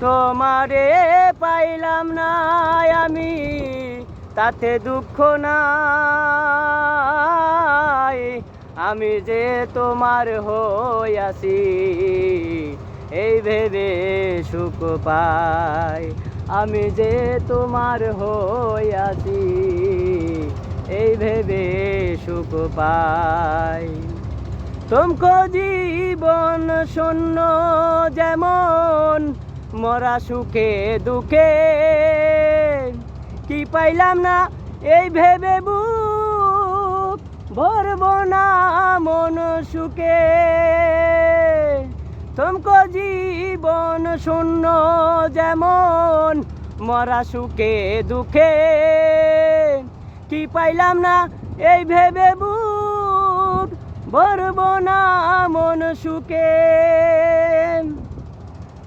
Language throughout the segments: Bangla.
তোমারে পাইলাম না আমি, তাতে দুঃখ নাই। আমি যে তোমার হইয়াছি এই ভেবে সুখ পাই। আমি যে তোমার হইয়াছি এই ভেবে সুখ পাই। তুমকো জীবন শূন্য যেমন মরা সুখে, দুঃখে। কি পাইলাম না এই ভেবে বুক? ভরব না মন সুখে। তুমকো জীবন শূন্য যেমন মরা সুখে, দুঃখে। কি পাইলাম না এই ভেবে বুক? ভরব না মন সুখে।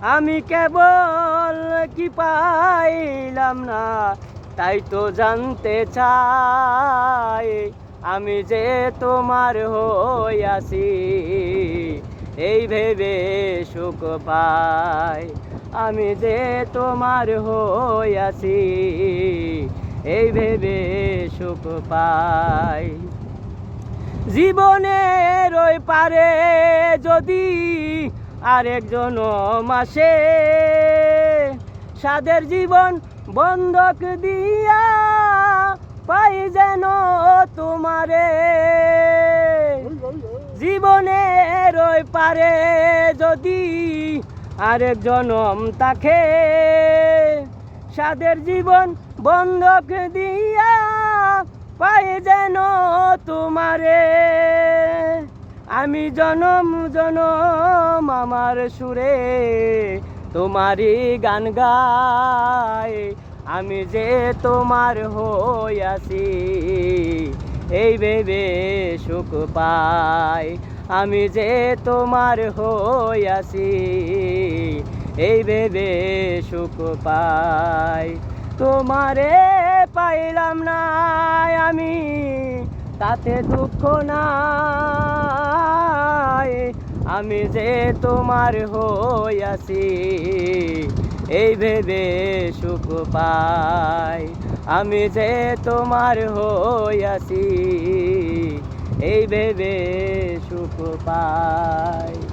আমি কেবল কি পাইলাম না, তাই তো জানতে চাই। আমি যে তোমার হইয়াছি এই ভেবে সুখ পাই। আমি যে তোমার হইয়াছি এই ভেবে সুখ পাই। জীবনের ওই পারে যদি আরেকজন মাসে। সাদের জীবন বন্ধক দিয়া পাই যেন তোমারে। জীবনের ওই পারে যদি আরেক জনম তাকে সাদের জীবন বন্ধক দিয়া পাই যেন তোমারে। আমি জনম জনম আমার সুরে, তোমারই গান গাই। আমি যে তোমার হইয়াছি এই ভেবে সুখ পাই। আমি যে তোমার হইয়াছি এই ভেবে সুখ পাই। তোমারে পাইলাম না আমি, তাতে দুঃখ নাই। আমি যে তোমার হইয়াছি, এই ভেবে সুখ পাই। আমি যে তোমার হইয়াছি, এই ভেবে সুখ পাই।